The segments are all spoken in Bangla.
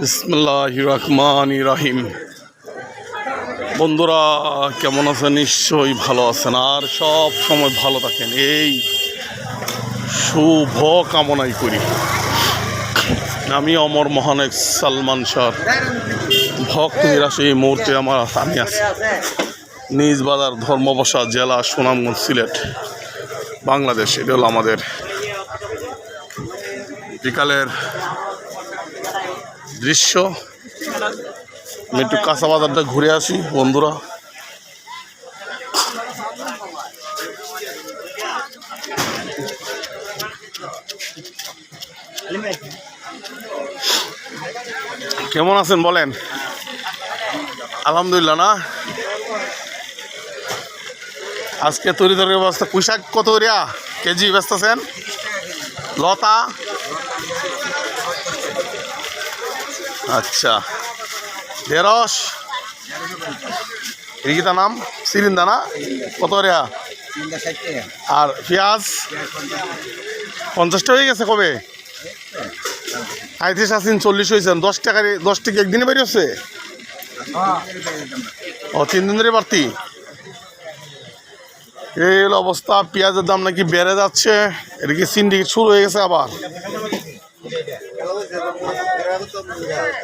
বিসমুল্লাহ রহমান রাহিম বন্ধুরা, কেমন আছেন? নিশ্চয়ই ভালো আছেন। আর সব সময় ভালো থাকেন। এই শুভ কামনাই করি। আমি অমর মহানেক সালমান শাহ ভক্ত নিরাশে এই মুহূর্তে আমার আমি আছি। নিজ বাজার ধর্মবসা জেলা সুনামগঞ্জ সিলেট, বাংলাদেশ। এটা হলো আমাদের বিকালের দৃশ্য। আমি একটু কাঁচা বাজারটা ঘুরে আসি, বন্ধুরা। কেমন আছেন বলেন? আলহামদুলিল্লাহ, না? আজকে তৈরি তরকারি ব্যবস্থা। পুঁইশাক কত রিয়া কেজি ব্যস্ত আছেন? লতা? আচ্ছা। ঢেঁড়স। রিগিতা নাম? সিরিন্দা না? কত রেয়া আর পেঁয়াজ? পঞ্চাশটা হয়ে গেছে কবে? আইত্রিশ আসিন চল্লিশ হয়েছেন দশ টাকার দশ টাকা একদিনে বেরিয়ে হচ্ছে ও, তিন দিন ধরে বাড়তি? এই অবস্থা, পেঁয়াজের দাম নাকি বেড়ে যাচ্ছে। এটা কি সিন্ডিকেট শুরু হয়ে গেছে আবার?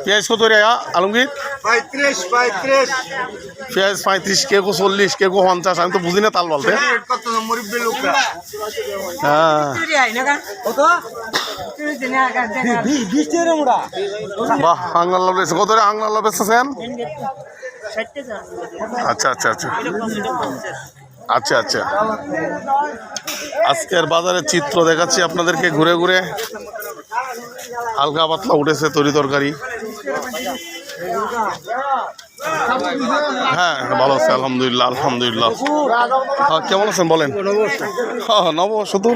পেঁয়াজ কত রে আলমগীর? পঁয়ত্রিশ পঁয়ত্রিশ। পেঁয়াজ পঁয়ত্রিশ কে কো চল্লিশ কে কো পঞ্চাশ আমি তো বুঝি না তাল বলতে। হ্যাঁ। বাহ আংলার লাভ রয়েছে কত রে আংলার লাভ আচ্ছা আচ্ছা আচ্ছা। আচ্ছা আচ্ছা। আজকের বাজারের চিত্র দেখাচ্ছি আপনাদেরকে ঘুরে ঘুরে। হালকা পাতলা উঠেছে তরি তরকারি। হ্যাঁ ভালো আছে আলহামদুলিল্লাহ আলহামদুলিল্লাহ। হ্যাঁ কেমন আছেন বলেন? হ্যাঁ নববর্ষ তো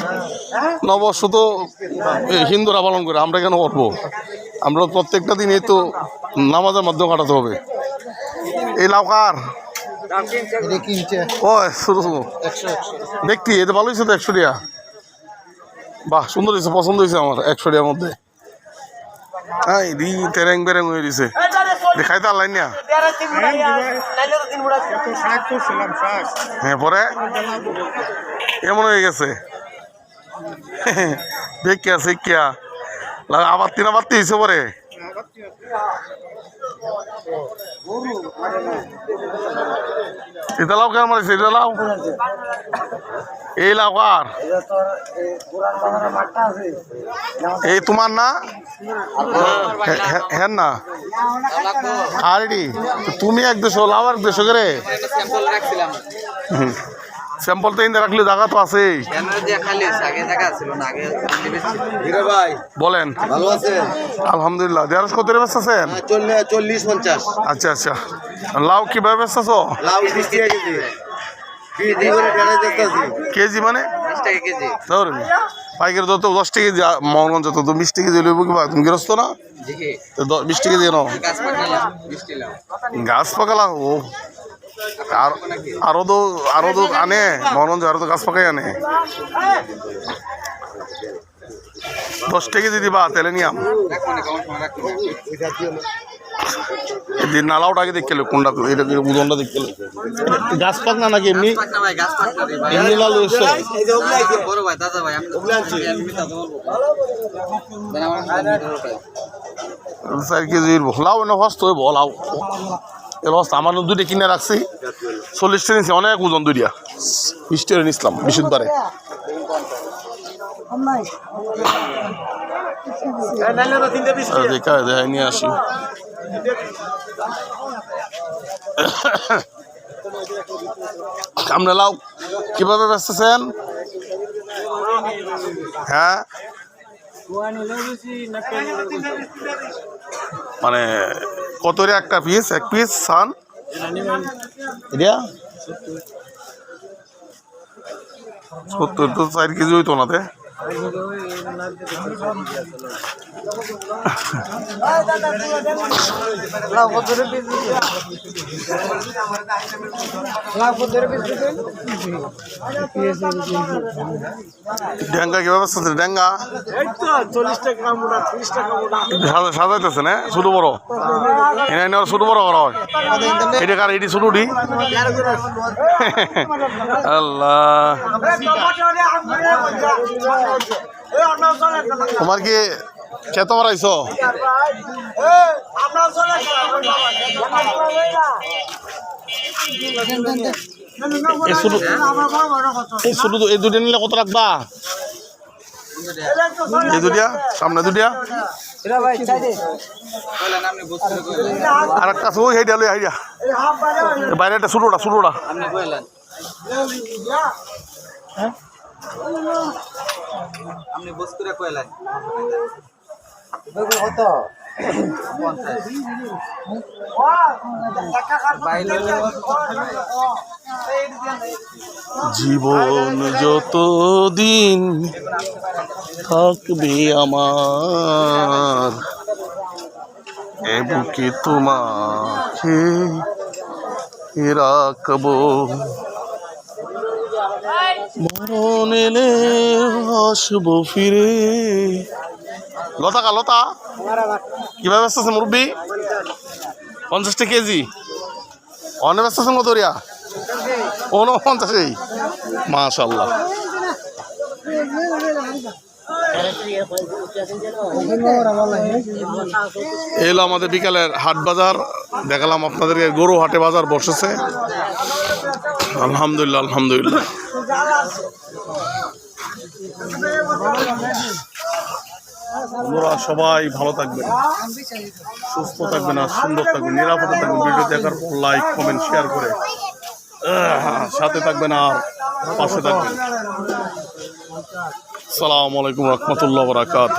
নববর্ষ তো হিন্দুরা পালন করে আমরা কেন করব? আমরা প্রত্যেকটা দিন এই তো নামাজের মাধ্যমে কাটাতে হবে। এই লাউকার। ও শুধু শুধু দেখতি এটা ভালো হয়েছে তো একশো টাকা? বাহ, সুন্দর হয়েছে, পছন্দ হয়েছে আমার একশো টাকার মধ্যে। হ্যাঁ রি তেরেং বেরেং হয়ে দিছে দেখাইতে আল্লাহ না হ্যাঁ পরে? এমন হয়ে গেছে? দেখিয়া, শিখিয়া। আবার তিন আবার তিনশো পরে? এটা লাও কেন মারিছে? এটা লাও এই লাও কার? এই তোমার না? হ্যাঁ না? আরেডি তুমি এক দেশো লাও এক দেশো করে রাখছিলাম। স্যাম্পল তো ইন্দে রাখলে জায়গা তো আছেই। ক্যামেরা দিয়ে খালি হয়েছে, আগে জায়গা ছিল না আগে হিরো ভাই। বলেন। ভালো আছেন? আলহামদুলিল্লাহ। দেড়শো কত ব্যস্ত আছেন চল্লিশ চল্লিশ পঞ্চাশ। আচ্ছা আচ্ছা। লাউ কীভাবে ব্যস্ত আছো লাউ কেজি। মানে? পাইকারি তো দশ টাকা কেজি মহাগঞ্জ তো তো বিশ টাকা কেজি লইব তুমি গৃহস্থ না? বিশ টাকা দিয়ে নাও গাছ পাঠালাম বৃষ্টি গাছ পাকালা ও। আর আরও তো আরও তো আনে মহাগঞ্জ আরও তো গাছ পাকাই আনে। দশ টাকা কেজি দিবা তেলে নিয়াম না এদিন নালাওটা আগে দেখতে কোনটা এটা উদনটা দেখতে গাছ পাক না নাকি এমনি? না না এমনি লাল। চার কেজি লাউ এনে হস্ত হইব হস্ত আমার দুইটা কিনে রাখছি। চল্লিশ টা নিচ্ছি অনেক ওজন দুইটা। টাকা নিছিলাম বিশুদ্ধবারে নিয়ে আসি। আমরা লাউ, কীভাবে বেচতেছেন? হ্যাঁ? মানে কত রে একটা পিস এক পিস সান? এটা সত্তর তো চার কেজি হইতো না তে ড্যাঙ্গা কীভাবে আছে? ড্যাঙ্গা সাজাইতেছে না? ছোট বড়? এনে এনে ছোট বড় করা হয়। এটা কার? এটি ছোট ডি? আল্লাহ। তোমার কি খেত মারাইছ এই এই দুটো নিলে কত রাখবা? এই দুটিয়া সামনে দুটিয়া আর একটা ওই হাইডিয়া লই হাইডিয়া বাইরে একটা ছোটোটা আপনি কইলেন আপনি বস্তুরে কইলেন বাইরে জীবন যত দিন থাকবে আমার এ বুকে তোমাকে রাখব। মরণ এলে আসব ফিরে। লতা কা, লতা? কীভাবে ব্যস্ত আছে মুরব্বী? পঞ্চাশটা কেজি। অনেক ব্যস্ত আছেন কত রিয়া ঊনপঞ্চাশেই। মাশাল্লাহ এলো আমাদের বিকালের হাট বাজার। দেখালাম আপনাদেরকে গরু হাটে বাজার বসেছে। আলহামদুলিল্লাহ আলহামদুলিল্লাহ। বন্ধুরা, সবাই ভালো থাকবেন, সুস্থ থাকবেন আর সুন্দর থাকবেন, নিরাপদে থাকবেন। ভিডিও দেখার পর লাইক কমেন্ট শেয়ার করে সাথে থাকবেন আর পাশে থাকবেন। সালাম আলাইকুম রহমতুল্লাহ বরাকাত